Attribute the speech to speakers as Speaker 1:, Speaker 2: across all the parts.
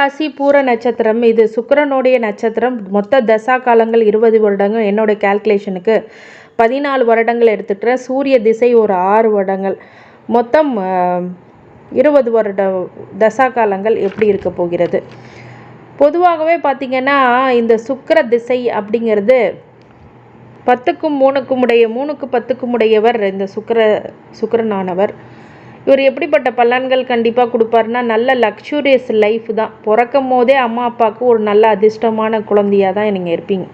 Speaker 1: ராசி பூர நட்சத்திரம். இது சுக்கரனுடைய நட்சத்திரம். மொத்த தசா காலங்கள் இருபது வருடங்கள். என்னோட கால்குலேஷனுக்கு பதினாலு வருடங்கள் எடுத்துக்கிறேன் சூரிய திசை ஒரு ஆறு வருடங்கள். மொத்தம் இருபது வருட தசா காலங்கள் எப்படி இருக்க போகிறது? பொதுவாகவே பார்த்திங்கன்னா இந்த சுக்கர திசை அப்படிங்கிறது பத்துக்கும் மூணுக்கும் உடைய மூணுக்கு பத்துக்கும் உடையவர் இந்த சுக்கர சுக்கரனானவர். இவர் எப்படிப்பட்ட பலன்கள் கண்டிப்பாக கொடுப்பாருன்னா நல்ல லக்ஸூரியஸ் லைஃப் தான். பிறக்கும் போதே அம்மா அப்பாவுக்கு ஒரு நல்ல அதிர்ஷ்டமான குழந்தையாக தான் நீங்கள் இருப்பீங்க.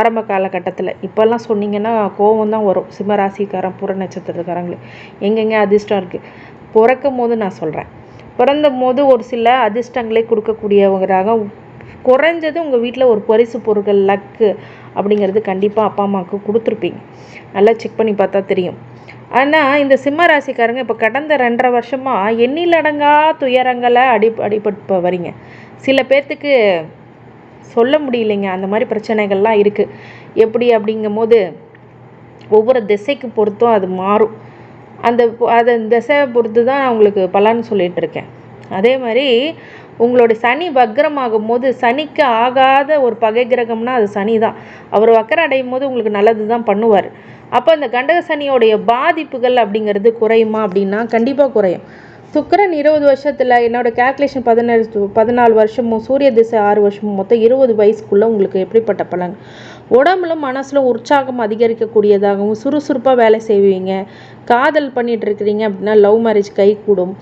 Speaker 1: ஆரம்ப காலகட்டத்தில். இப்போல்லாம் சொன்னீங்கன்னா கோவம் தான் வரும். சிம்மராசிக்காரன் புற நட்சத்திரக்காரங்களுக்கு எங்கெங்கே அதிர்ஷ்டம் இருக்குது பிறக்கும் போது நான் சொல்கிறேன் பிறந்த போது ஒரு சில அதிர்ஷ்டங்களை கொடுக்கக்கூடியவங்கராக குறைஞ்சது உங்கள் வீட்டில் ஒரு பரிசு பொருட்கள் லக்கு அப்படிங்கிறது கண்டிப்பாக அப்பா அம்மாவுக்கு கொடுத்துருப்பீங்க. நல்லா செக் பண்ணி பார்த்தா தெரியும். ஆனால் இந்த சிம்ம ராசிக்காரங்க இப்போ கடந்த ரெண்டரை வருஷமாக எண்ணிலடங்கா துயரங்களை அடி அடிபட்டு வரீங்க சில பேர்த்துக்கு சொல்ல முடியலைங்க. அந்த மாதிரி பிரச்சனைகள்லாம் இருக்குது எப்படி அப்படிங்கும்போது ஒவ்வொரு திசைக்கு பொறுத்தும் அது மாறும். அந்த அதை திசையை பொறுத்து தான் அவங்களுக்கு உங்களுக்கு சொல்லிகிட்டு இருக்கேன். அதே மாதிரி உங்களோட சனி வக்ரமாகும் போது சனிக்கு ஆகாத ஒரு பகை கிரகம்னா அது சனி தான் அவர் வக்கரம் அடையும் போது உங்களுக்கு நல்லது தான் பண்ணுவார். அப்போ அந்த கண்டக சனியோடைய பாதிப்புகள் அப்படிங்கிறது குறையுமா அப்படின்னா கண்டிப்பாக குறையும். சுக்கரன் இருபது வருஷத்தில் என்னோட கேல்குலேஷன் பதினேழு பதினாலு வருஷமும் சூரிய திசை ஆறு வருஷமும் மொத்தம் இருபது வயசுக்குள்ளே உங்களுக்கு எப்படிப்பட்ட பலன்? உடம்புல மனசில் உற்சாகம் அதிகரிக்கக்கூடியதாகவும் சுறுசுறுப்பாக வேலை செய்வீங்க. காதல் பண்ணிட்டு இருக்கிறீங்க அப்படின்னா லவ் மேரேஜ் கை கூடும்.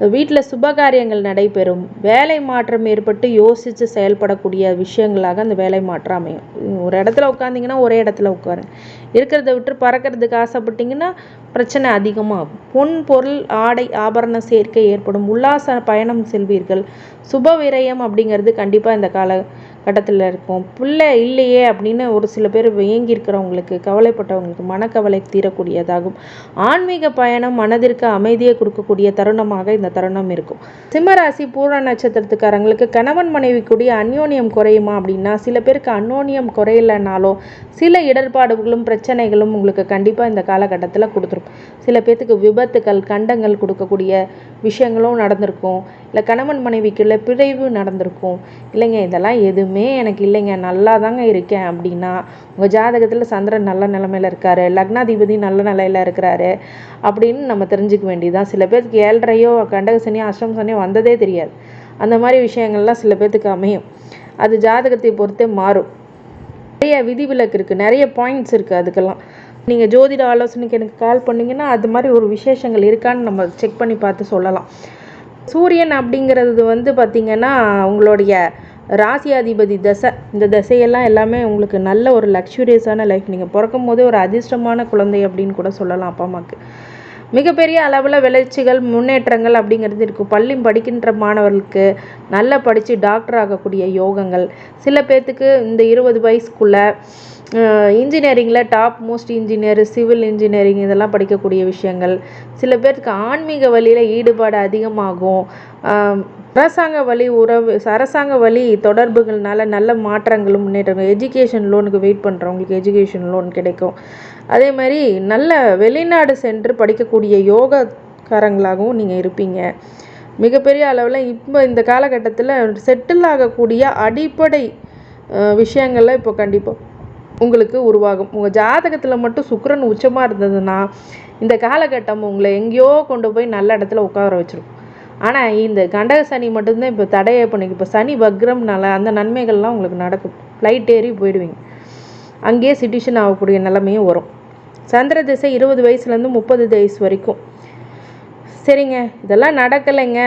Speaker 1: வீட்டில் சுபகாரியங்கள் நடைபெறும். வேலை மாற்றம் ஏற்பட்டு யோசித்து செயல்படக்கூடிய விஷயங்களாக அந்த வேலை மாற்றம் அமையும். ஒரு இடத்துல உட்காந்திங்கன்னா ஒரே இடத்துல உட்காருங்க. இருக்கிறத விட்டு பறக்கிறதுக்கு ஆசைப்பட்டீங்கன்னா பிரச்சனை அதிகமாகும். பொன் பொருள் ஆடை ஆபரண சேர்க்கை ஏற்படும். உல்லாச பயணம் செல்வீர்கள். சுப விரயம் அப்படிங்கிறது கண்டிப்பாக இந்த கால கட்டத்தில் இருக்கும். பிள்ளை இல்லையே அப்படின்னு ஒரு சில பேர் ஏங்கி இருக்கிறவங்களுக்கு கவலைப்பட்டவங்களுக்கு மனக்கவலை தீரக்கூடியதாகும். ஆன்மீக பயணம் மனதிற்கு அமைதியை கொடுக்கக்கூடிய தருணமாக இந்த தருணம் இருக்கும். சிம்மராசி பூர நட்சத்திரத்துக்காரங்களுக்கு கணவன் மனைவி கூடிய அந்யோன்யம் குறையுமா அப்படின்னா சில பேருக்கு அந்யோன்யம் குறையலைனாலும் சில இடர்பாடுகளும் பிரச்சனைகளும் உங்களுக்கு கண்டிப்பாக இந்த காலகட்டத்தில் கொடுத்துருக்கும். சில பேர்த்துக்கு விபத்துக்கள் கண்டங்கள் கொடுக்கக்கூடிய விஷயங்களும் நடந்திருக்கும். இல்லை கணவன் மனைவிக்குள்ள பிரிவு நடந்திருக்கும். இல்லைங்க இதெல்லாம் எதுவுமே எனக்கு இல்லைங்க. நல்லா தாங்க இருக்கேன் அப்படின்னா உங்கள் ஜாதகத்தில் சந்திரன் நல்ல நிலமையில் இருக்காரு லக்னாதிபதி நல்ல நிலையில இருக்கிறாரு அப்படின்னு நம்ம தெரிஞ்சுக்க வேண்டியதுதான். சில பேருக்கு ஏழ்றையோ கண்டக சனியோ அஷ்டம் சனியோ வந்ததே தெரியாது. அந்த மாதிரி விஷயங்கள்லாம் சில பேர்த்துக்கு அமையும். அது ஜாதகத்தை பொறுத்தே மாறும். நிறைய விதிவிலக்கு இருக்குது நிறைய பாயிண்ட்ஸ் இருக்குது அதுக்கெல்லாம். நீங்கள் ஜோதிட ஆலோசனைக்கு எனக்கு கால் பண்ணிங்கன்னா அது மாதிரி ஒரு விசேஷங்கள் இருக்கான்னு நம்ம செக் பண்ணி பார்த்து சொல்லலாம். சூரியன் அப்படிங்கிறது வந்து பார்த்திங்கன்னா உங்களுடைய ராசியாதிபதி தசை. இந்த தசையெல்லாம் எல்லாமே உங்களுக்கு நல்ல ஒரு லக்ஸுரியஸான லைஃப் நீங்கள் பிறக்கும் போதே ஒரு அதிர்ஷ்டமான குழந்தை அப்படின்னு கூட சொல்லலாம் அப்பா அம்மாவுக்கு மிகப்பெரிய அளவில் விளைச்சிகள் முன்னேற்றங்கள் அப்படிங்கிறது இருக்கும் பள்ளி படிக்கின்ற மாணவர்களுக்கு நல்லா படித்து டாக்டர் ஆகக்கூடிய யோகங்கள். சில பேர்த்துக்கு இந்த இருபது வயசுக்குள்ளே இன்ஜினியரிங்கில் top most engineer civil engineering இதெல்லாம் படிக்கக்கூடிய விஷயங்கள். சில பேர்த்துக்கு ஆன்மீக வழியில் ஈடுபாடு அதிகமாகும். அரசாங்க வழி உறவு அரசாங்க வழி தொடர்புகள்னால நல்ல மாற்றங்களும் முன்னேற்றங்கள். எஜுகேஷன் லோனுக்கு வெயிட் பண்ணுறவங்களுக்கு எஜுகேஷன் லோன் கிடைக்கும். அதே மாதிரி நல்ல வெளிநாடு சென்று படிக்கக்கூடிய யோகக்காரங்களாகவும் நீங்கள் இருப்பீங்க. மிகப்பெரிய அளவில் இப்போ இந்த காலகட்டத்தில் செட்டில் ஆகக்கூடிய அடிப்படை விஷயங்கள்லாம் இப்போ கண்டிப்பாக உங்களுக்கு உருவாகும். உங்கள் ஜாதகத்தில் மட்டும் சுக்கரன் உச்சமாக இருந்ததுன்னா இந்த காலகட்டம் உங்களை எங்கேயோ கொண்டு போய் நல்ல இடத்துல உட்கார வச்சிருக்கும் ஆனால் இந்த கண்டக சனி மட்டும்தான் இப்போ தடையை பண்ணிக்கு. இப்போ சனி வக்ரம்னால அந்த நன்மைகள்லாம் உங்களுக்கு நடக்கும். ஃப்ளைட் ஏறி போயிடுவீங்க. அங்கேயே சிட்டிஷன் ஆகக்கூடிய நிலைமையும் வரும். சந்திர திசை இருபது வயசுலேருந்து முப்பது வயசு வரைக்கும். சரிங்க இதெல்லாம் நடக்கலைங்க.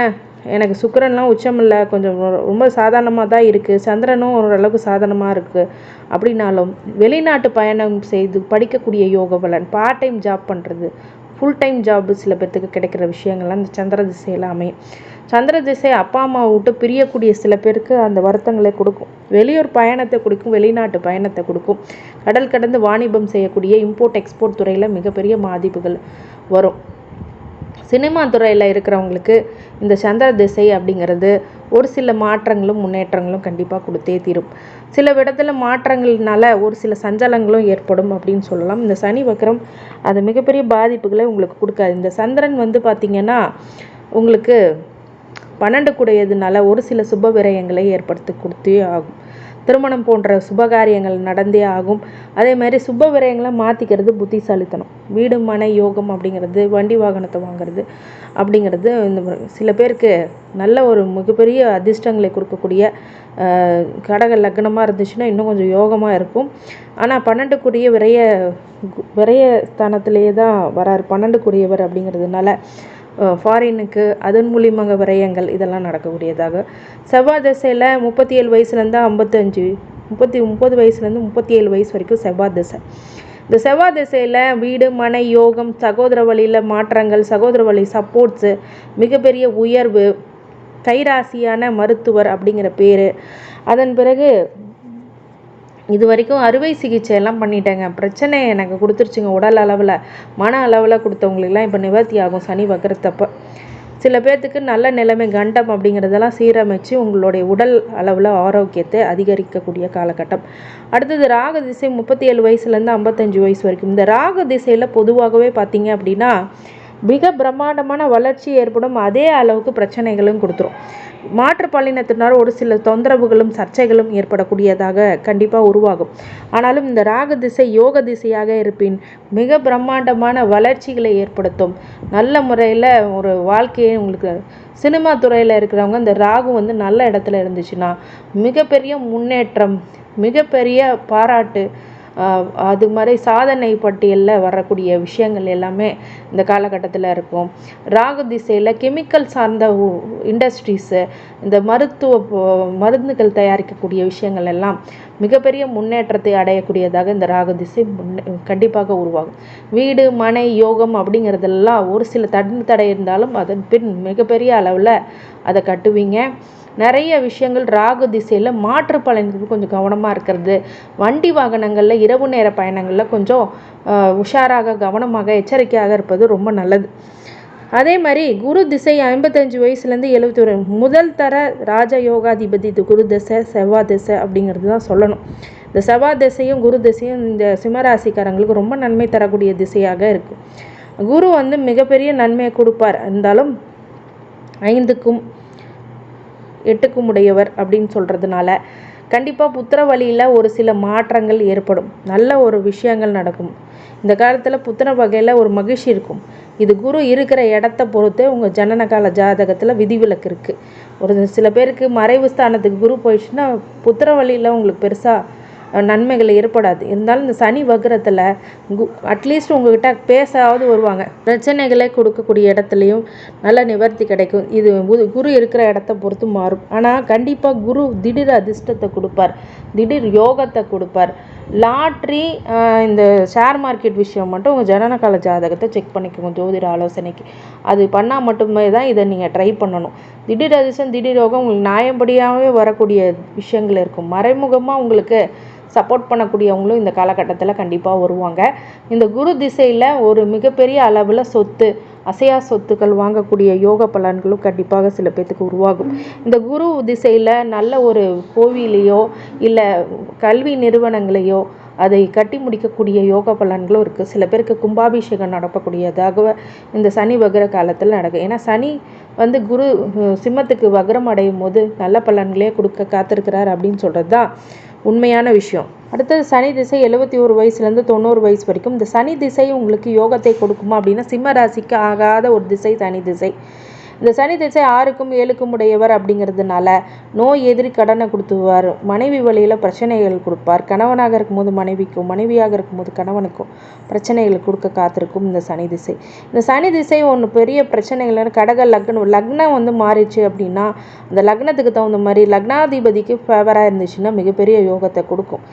Speaker 1: எனக்கு சுக்கரன்லாம் உச்சம் இல்லை கொஞ்சம் ரொம்ப சாதாரணமாக தான் இருக்குது சந்திரனும் ஓரளவுக்கு சாதாரணமாக இருக்குது அப்படின்னாலும் வெளிநாட்டு பயணம் செய்து படிக்கக்கூடிய யோக பலன் பார்ட் டைம் ஜாப் பண்ணுறது ஃபுல் டைம் ஜாப் சில பேர்த்துக்கு கிடைக்கிற விஷயங்கள்லாம் இந்த சந்திர திசையில் அமையும். சந்திர திசை அப்பா அம்மா விட்டு பிரியக்கூடிய சில பேருக்கு அந்த வருத்தங்களை கொடுக்கும். வெளியூர் பயணத்தை கொடுக்கும் வெளிநாட்டு பயணத்தை கொடுக்கும். கடல் கடந்து வாணிபம் செய்யக்கூடிய இம்போர்ட் எக்ஸ்போர்ட் துறையில் மிகப்பெரிய பாதிப்புகள் வரும். சினிமா துறையில் இருக்கிறவங்களுக்கு இந்த சந்திர திசை அப்படிங்கிறது ஒரு சில மாற்றங்களும் முன்னேற்றங்களும் கண்டிப்பாக கொடுத்தே தீரும். சில இடத்துல மாற்றங்கள்னால ஒரு சில சஞ்சலங்களும் ஏற்படும் அப்படின்னு சொல்லலாம். இந்த சனி வக்கரம் அது மிகப்பெரிய பாதிப்புகளை உங்களுக்கு கொடுக்காது. இந்த சந்திரன் வந்து பார்த்திங்கன்னா உங்களுக்கு பன்னெண்டு கூடையதுனால ஒரு சில சுப விரயங்களை ஏற்படுத்தி கொடுத்தே ஆகும். திருமணம் போன்ற சுபகாரியங்கள் நடந்தே ஆகும். அதே மாதிரி சுப விரயங்களை மாற்றிக்கிறது புத்திசாலித்தனம். வீடு மனை யோகம் அப்படிங்கிறது வண்டி வாகனத்தை வாங்குறது அப்படிங்கிறது இந்த சில பேருக்கு நல்ல ஒரு மிகப்பெரிய அதிர்ஷ்டங்களை கொடுக்கக்கூடிய கடக லக்னமாக இருந்துச்சுன்னா இன்னும் கொஞ்சம் யோகமாக இருக்கும். ஆனால் பன்னெண்டுக்குரிய விரைய விரைய ஸ்தானத்திலேயே தான் வராரு. பன்னெண்டுக்குரியவர் அப்படிங்கிறதுனால ஃபாரினுக்கு அதன் மூலியமாக விரயங்கள் இதெல்லாம் நடக்கக்கூடியதாக. செவ்வாய் திசையில் முப்பத்தி ஏழு வயசுலேருந்து ஐம்பத்தஞ்சு முப்பத்தி முப்பது வயசுலேருந்து முப்பத்தி ஏழு வயசு வரைக்கும் செவ்வாய் திசை. இந்த செவ்வாய் திசையில் வீடு மனை யோகம் சகோதர வழியில் மாற்றங்கள் சகோதர வழி சப்போர்ட்ஸு மிகப்பெரிய உயர்வு கைராசியான மருத்துவர் அப்படிங்கிற பேர். அதன் பிறகு இது வரைக்கும் அறுவை சிகிச்சையெல்லாம் பண்ணிட்டேங்க. பிரச்சனை எனக்கு கொடுத்துருச்சுங்க உடல் அளவில். மன அளவில் கொடுத்தவங்களுக்குலாம் இப்போ நிவர்த்தி ஆகும் சனி வக்கரத்தப்ப சில பேர்த்துக்கு நல்ல நிலைமை கண்டம் அப்படிங்கிறதெல்லாம் சீரமைச்சு உங்களுடைய உடல் அளவில் ஆரோக்கியத்தை அதிகரிக்கக்கூடிய காலகட்டம். அடுத்தது ராக திசை முப்பத்தி ஏழு வயசுலேருந்து ஐம்பத்தஞ்சு வயசு வரைக்கும். இந்த ராக திசையில் பொதுவாகவே பார்த்தீங்க அப்படின்னா மிக பிரம்மாண்டமான வளர்ச்சி ஏற்படும் அதே அளவுக்கு பிரச்சனைகளும் கொடுத்துரும். மாற்றுப்பாலினத்தினால் ஒரு சில தொந்தரவுகளும் சர்ச்சைகளும் ஏற்படக்கூடியதாக கண்டிப்பாக உருவாகும். ஆனாலும் இந்த ராக திசை யோக திசையாக இருப்பின் மிக பிரம்மாண்டமான வளர்ச்சிகளை ஏற்படுத்தும். நல்ல முறையில் ஒரு வாழ்க்கையை உங்களுக்கு சினிமா துறையில் இருக்கிறவங்க இந்த ராகு வந்து நல்ல இடத்துல இருந்துச்சுன்னா மிகப்பெரிய முன்னேற்றம் மிகப்பெரிய பாராட்டு அது மாதிரி சாதனை பட்டியலில் வரக்கூடிய விஷயங்கள் எல்லாமே இந்த காலகட்டத்தில் இருக்கும். ராகு திசையில் கெமிக்கல் சார்ந்த இண்டஸ்ட்ரீஸு இந்த மருத்துவ மருந்துகள் தயாரிக்கக்கூடிய விஷயங்கள் எல்லாம் மிகப்பெரிய முன்னேற்றத்தை அடையக்கூடியதாக இந்த ராகு திசை முன்னே கண்டிப்பாக உருவாகும். வீடு மனை யோகம் அப்படிங்கிறதெல்லாம் ஒரு சில தடு தடை இருந்தாலும் அதன் பின் மிகப்பெரிய அளவில் அதை கட்டுவீங்க. நிறைய விஷயங்கள் ராகு திசையில் மாற்று பலன்கள் கொஞ்சம் கவனமாக இருக்கிறது. வண்டி வாகனங்களில் இரவு நேர பயணங்களில் கொஞ்சம் உஷாராக கவனமாக எச்சரிக்கையாக இருப்பது ரொம்ப நல்லது. அதே மாதிரி குரு திசை ஐம்பத்தஞ்சு வயசுலேருந்து எழுபத்தி ஒரு முதல் தர ராஜ யோகாதிபதி குரு திசை செவ்வாய் திசை அப்படிங்கிறது தான் சொல்லணும். இந்த செவ்வாய் திசையும் குரு திசையும் இந்த சிம்மராசிக்காரங்களுக்கு ரொம்ப நன்மை தரக்கூடிய திசையாக இருக்கும் குரு வந்து மிகப்பெரிய நன்மையை கொடுப்பார். இருந்தாலும் ஐந்துக்கும் எட்டுக்கும் உடையவர் அப்படின்னு சொல்கிறதுனால கண்டிப்பாக புத்திர வழியில் ஒரு சில மாற்றங்கள் ஏற்படும். நல்ல ஒரு விஷயங்கள் நடக்கும். இந்த காலத்தில் புத்திர வகையில் ஒரு மகிழ்ச்சி இருக்கும். இது குரு இருக்கிற இடத்த பொறுத்தே உங்கள் ஜனனகால ஜாதகத்தில் விதிவிலக்கு இருக்குது ஒரு சில பேருக்கு மறைவு ஸ்தானத்துக்கு குரு போயிடுச்சுன்னா புத்திர வழியில் உங்களுக்கு பெருசாக நன்மைகள் ஏற்படாது. இருந்தாலும் இந்த சனி வக்ரத்தில் கு அட்லீஸ்ட் உங்ககிட்ட பேசாவது வருவாங்க. பிரச்சனைகளை கொடுக்கக்கூடிய இடத்துலையும் நல்ல நிவர்த்தி கிடைக்கும். இது குரு இருக்கிற இடத்த பொறுத்து மாறும். ஆனால் கண்டிப்பாக குரு திடீர் அதிர்ஷ்டத்தை கொடுப்பார். திடீர் யோகத்தை கொடுப்பார். லாட்ரி இந்த ஷேர் மார்க்கெட் விஷயம் மட்டும் உங்கள் ஜனனகால ஜாதகத்தை செக் பண்ணிக்கோங்க ஜோதிட ஆலோசனைக்கு. அது பண்ணால் மட்டுமே தான் இதை நீங்கள் ட்ரை பண்ணணும். திடீர் அதிர்ஷ்டம் திடீர் யோகம் உங்களுக்கு நியாயப்படியாகவே வரக்கூடிய விஷயங்கள் இருக்கும். மறைமுகமாக உங்களுக்கு சப்போர்ட் பண்ணக்கூடியவங்களும் இந்த காலகட்டத்தில் கண்டிப்பாக வருவாங்க. இந்த குரு திசையில் ஒரு மிகப்பெரிய அளவில் சொத்து அசையா சொத்துக்கள் வாங்கக்கூடிய யோக பலன்களும் கண்டிப்பாக சில பேர்த்துக்கு உருவாகும். இந்த குரு திசையில் நல்ல ஒரு கோவிலையோ இல்லை கல்வி நிறுவனங்களையோ அதை கட்டி முடிக்கக்கூடிய யோக பலன்களும் இருக்குது சில பேருக்கு கும்பாபிஷேகம் நடக்கக்கூடியதாக இந்த சனி வகர காலத்தில் நடக்கும். ஏன்னா சனி வந்து குரு சிம்மத்துக்கு வக்ரம் அடையும் போது நல்ல பலன்களே கொடுக்க காத்திருக்கிறார் அப்படின்னு சொல்கிறது தான் உண்மையான விஷயம். அடுத்தது சனி திசை எழுபத்தி ஒரு வயசுலேருந்து தொண்ணூறு வயசு வரைக்கும். இந்த சனி திசை உங்களுக்கு யோகத்தை கொடுக்குமா அப்படின்னா சிம்ம ராசிக்கு ஆகாத ஒரு திசை சனி திசை. இந்த சனி திசை ஆறுக்கும் ஏழுக்கும் உடையவர் அப்படிங்கிறதுனால நோய் எதிரி கடனை கொடுத்துவார். மனைவி வழியில் பிரச்சனைகள் கொடுப்பார். கணவனாக இருக்கும்போது மனைவிக்கும் மனைவியாக இருக்கும்போது கணவனுக்கும் பிரச்சனைகள் கொடுக்க காத்திருக்கும் இந்த சனி திசை. இந்த சனி திசை ஒன்று பெரிய பிரச்சனைகள் கடக லக்னம் லக்னம் வந்து மாறிச்சு அப்படின்னா அந்த லக்னத்துக்கு தகுந்த மாதிரி லக்னாதிபதிக்கு ஃபேவராக இருந்துச்சுன்னா மிகப்பெரிய யோகத்தை கொடுக்கும்.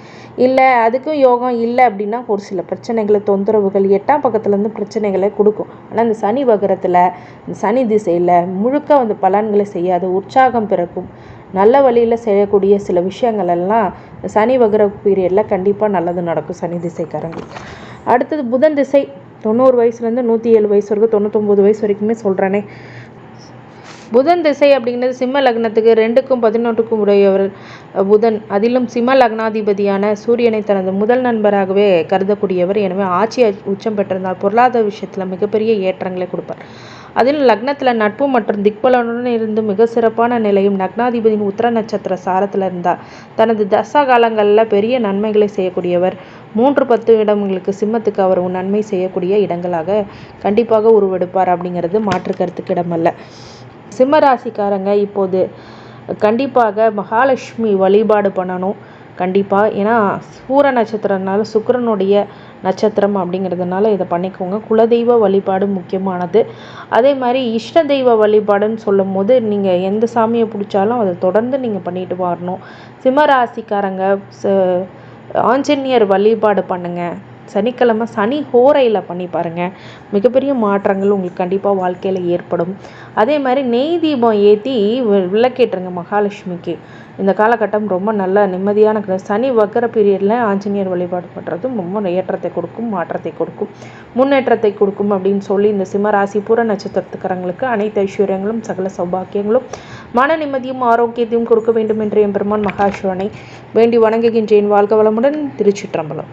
Speaker 1: இல்லை அதுக்கும் யோகம் இல்லை அப்படின்னா ஒரு சில பிரச்சனைகளை தொந்தரவுகள் எட்டாம் பக்கத்துலேருந்து பிரச்சனைகளை கொடுக்கும். ஆனால் இந்த சனி வகரத்தில் இந்த சனி திசையில் முழுக்க வந்து பலன்களை செய்யாத உற்சாகம் பிறக்கும். நல்ல வழியில் செய்யக்கூடிய சில விஷயங்கள் எல்லாம் சனி வகர பீரியடில் கண்டிப்பாக நல்லது நடக்கும் சனி திசைக்காரங்களுக்கு அடுத்தது புதன் திசை தொண்ணூறு வயசுலேருந்து நூற்றி ஏழு வயசு வரைக்கும் தொண்ணூத்தொம்பது வயசு வரைக்குமே சொல்கிறேனே புதன் திசை அப்படிங்கிறது சிம்ம லக்னத்துக்கு ரெண்டுக்கும் பதினொன்றுக்கும் உடையவர் புதன். அதிலும் சிம்ம லக்னாதிபதியான சூரியனை தனது முதல் நண்பராகவே கருதக்கூடியவர். எனவே ஆட்சி உச்சம் பெற்றிருந்தால் பொருளாதார விஷயத்தில் மிகப்பெரிய ஏற்றங்களை கொடுப்பார். அதில் லக்னத்தில் நட்பு மற்றும் திக்பலனுடன் இருந்து மிக சிறப்பான நிலையும் லக்னாதிபதியின் உத்தர நட்சத்திர சாரத்தில் இருந்தால் தனது தசா காலங்களில் பெரிய நன்மைகளை செய்யக்கூடியவர். மூன்று பத்து இடங்களுக்கு சிம்மத்துக்கு அவர் நன்மை செய்யக்கூடிய இடங்களாக கண்டிப்பாக உருவெடுப்பார் அப்படிங்கிறது மாற்று கருத்துக்கு சிம்மராசிக்காரங்க இப்போது கண்டிப்பாக மகாலட்சுமி வழிபாடு பண்ணணும். கண்டிப்பாக ஏன்னா சூர நட்சத்திரம்னால சுக்கிரனுடைய நட்சத்திரம் அப்படிங்கிறதுனால இதை பண்ணிக்கோங்க. குலதெய்வ வழிபாடு முக்கியமானது. அதே மாதிரி இஷ்ட தெய்வ வழிபாடுன்னு சொல்லும் போது நீங்கள் எந்த சாமியை பிடிச்சாலும் அதை தொடர்ந்து நீங்கள் பண்ணிட்டு வரணும். சிம்மராசிக்காரங்க ச- ஆஞ்சநேயர் வழிபாடு பண்ணுங்கள் சனிக்கிழமை சனி ஹோரையில் பண்ணி பாருங்கள் மிகப்பெரிய மாற்றங்கள் உங்களுக்கு கண்டிப்பாக வாழ்க்கையில் ஏற்படும். அதே மாதிரி நெய் தீபம் ஏற்றி விளக்கேற்றுங்க மகாலட்சுமிக்கு. இந்த காலகட்டம் ரொம்ப நல்ல நிம்மதியான சனி வக்கர பீரியடில் ஆஞ்சநேயர் வழிபாடு பண்ணுறதும் ரொம்ப ஏற்றத்தை கொடுக்கும் மாற்றத்தை கொடுக்கும். முன்னேற்றத்தை கொடுக்கும் அப்படின்னு சொல்லி இந்த சிம்மராசி பூர நட்சத்திரத்துக்காரங்களுக்கு அனைத்து ஐஸ்வர்யங்களும் சகல சௌபாக்கியங்களும் மன நிம்மதியும் ஆரோக்கியத்தையும் கொடுக்க வேண்டும் என்று எம்பெருமான் மகாசிவனை வேண்டி வணங்குகின்றேன். வாழ்க வளமுடன் திருச்சிற்றம்பலம்.